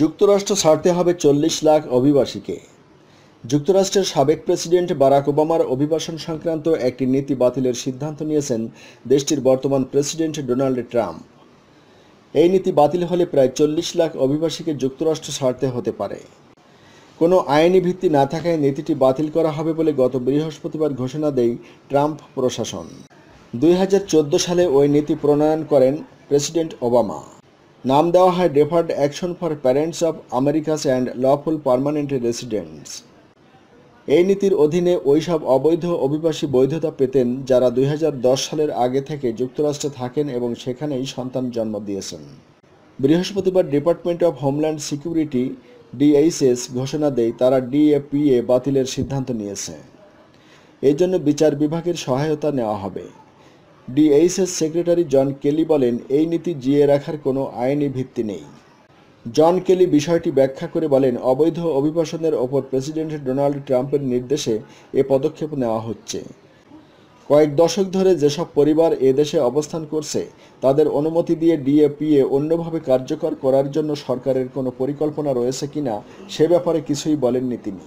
যুক্তরাষ্ট্র ছাড়তে হবে চল্লিশ লাখ অভিবাসীকে। যুক্তরাষ্ট্রের সাবেক প্রেসিডেন্ট বারাক ওবামার অভিবাসন সংক্রান্ত একটি নীতি বাতিলের সিদ্ধান্ত নিয়েছেন দেশটির বর্তমান প্রেসিডেন্ট ডোনাল্ড ট্রাম্প। এই নীতি বাতিল হলে প্রায় চল্লিশ লাখ অভিবাসীকে যুক্তরাষ্ট্র ছাড়তে হতে পারে। কোনো আইনি ভিত্তি না থাকায় নীতিটি বাতিল করা হবে বলে গত বৃহস্পতিবার ঘোষণা দেয় ট্রাম্প প্রশাসন। দুই হাজার চোদ্দ সালে ওই নীতি প্রণয়ন করেন প্রেসিডেন্ট ওবামা। নাম দেওয়া হয় deferred action for parents of Americas and lawful permanent residents. এই নীতির অধীনে ওইসব অবৈধ অভিবাসী বৈধতা পেতেন যারা দুই হাজার দশ সালের আগে থেকে যুক্তরাষ্ট্রে থাকেন এবং সেখানেই সন্তান জন্ম দিয়েছেন। বৃহস্পতিবার Department of Homeland Security DHS ঘোষণা দেয় তারা ডিএপিএ বাতিলের সিদ্ধান্ত নিয়েছে। এই জন্য বিচার বিভাগের সহায়তা নেওয়া হবে। ডিএইচএস সেক্রেটারি জন কেলি বলেন, এই নীতি জিয়ে রাখার কোনো আইনি ভিত্তি নেই। জন কেলি বিষয়টি ব্যাখ্যা করে বলেন, অবৈধ অভিবাসনের ওপর প্রেসিডেন্ট ডোনাল্ড ট্রাম্পের নির্দেশে এ পদক্ষেপ নেওয়া হচ্ছে। কয়েক দশক ধরে যেসব পরিবার এ দেশে অবস্থান করছে, তাদের অনুমতি দিয়ে ডিএপিএ অন্যভাবে কার্যকর করার জন্য সরকারের কোনো পরিকল্পনা রয়েছে কিনা সে ব্যাপারে কিছুই বলেননি তিনি।